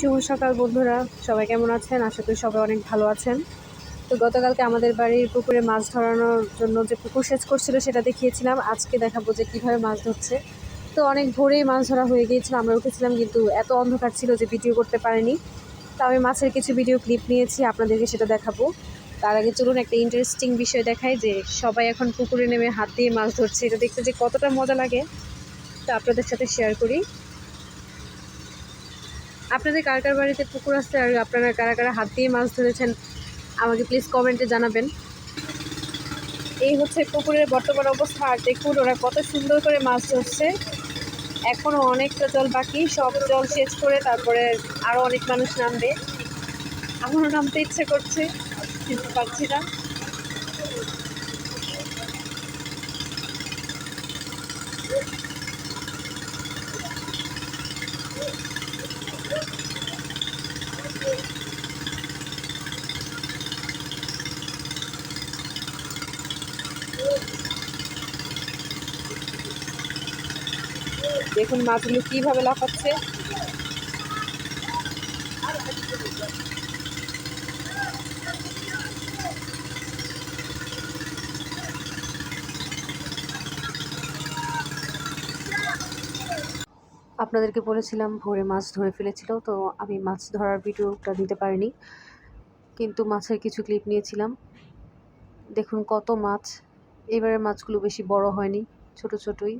শুভ সকাল বন্ধুরা। সবাই কেমন আছেন? আশা করি সবাই অনেক ভালো আছেন। তো গতকালকে আমাদের বাড়ির পুকুরে মাছ ধরানোর জন্য যে পুকুর সেচ করছিল সেটা দেখিয়েছিলাম। আজকে দেখাবো যে কীভাবে মাছ ধরছে। তো অনেক ভোরেই মাছ ধরা হয়ে গিয়েছিল, আমরা উঠেছিলাম, কিন্তু এত অন্ধকার ছিল যে ভিডিও করতে পারিনি। তো আমি মাছের কিছু ভিডিও ক্লিপ নিয়েছি, আপনাদেরকে সেটা দেখাবো। তার আগে চলুন একটা ইন্টারেস্টিং বিষয় দেখাই যে সবাই এখন পুকুরে নেমে হাত দিয়ে মাছ ধরছে। এটা দেখতে যে কতটা মজা লাগে। তা আপনাদের সাথে শেয়ার করি। আপনাদের কার কার বাড়িতে পুকুর আছে আর আপনারা কারা কারা হাত দিয়ে মাছ ধরেছেন, আমাকে প্লিজ কমেন্টে জানাবেন। এই হচ্ছে পুকুরের বর্তমান অবস্থা, আর দেখুন ওরা কত সুন্দর করে মাছ ধরছে। এখনও অনেকটা জল বাকি, সব জল সেচ করে তারপরে আরও অনেক মানুষ নামবে। আমারও নামতে ইচ্ছে করছে, কিন্তু পারছি না। দেখুন মাছগুলো কীভাবে লাফাচ্ছে। আপনাদেরকে বলেছিলাম ভোরে মাছ ধরে ফেলেছিল, তো আমি মাছ ধরার ভিডিওটা দিতে পারিনি। কিন্তু মাছের কিছু ক্লিপ নিয়েছিলাম। দেখুন কত মাছ। এবারে মাছগুলো বেশি বড় হয়নি, ছোট ছোটই।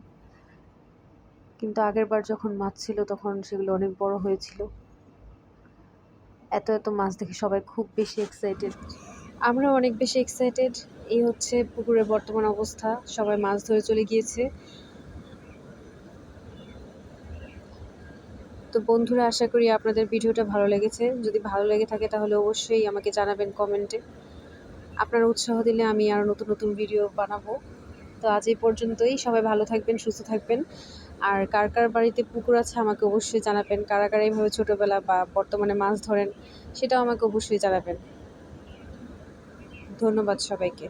কিন্তু আগের বার যখন মাছ ছিল তখন সেগুলো অনেক বড় হয়েছিল। এত এত মাছ দেখে সবাই খুব বেশি এক্সাইটেড আমরা অনেক বেশি এক্সাইটেড এই হচ্ছে পুকুরের বর্তমান অবস্থা, সবাই মাছ ধরে চলে গিয়েছে। তো বন্ধুরা, আশা করি আপনাদের ভিডিওটা ভালো লেগেছে। যদি ভালো লেগে থাকে তাহলে অবশ্যই আমাকে জানাবেন কমেন্টে। আপনারা উৎসাহ দিলে আমি আরও নতুন নতুন ভিডিও বানাবো। তো আজ এই পর্যন্তই। সবাই ভালো থাকবেন, সুস্থ থাকবেন। আর কার কার বাড়িতে পুকুর আছে আমাকে অবশ্যই জানাবেন। কারা কারা এইভাবে ছোটোবেলা বা বর্তমানে মাছ ধরেন, সেটাও আমাকে অবশ্যই জানাবেন। ধন্যবাদ সবাইকে।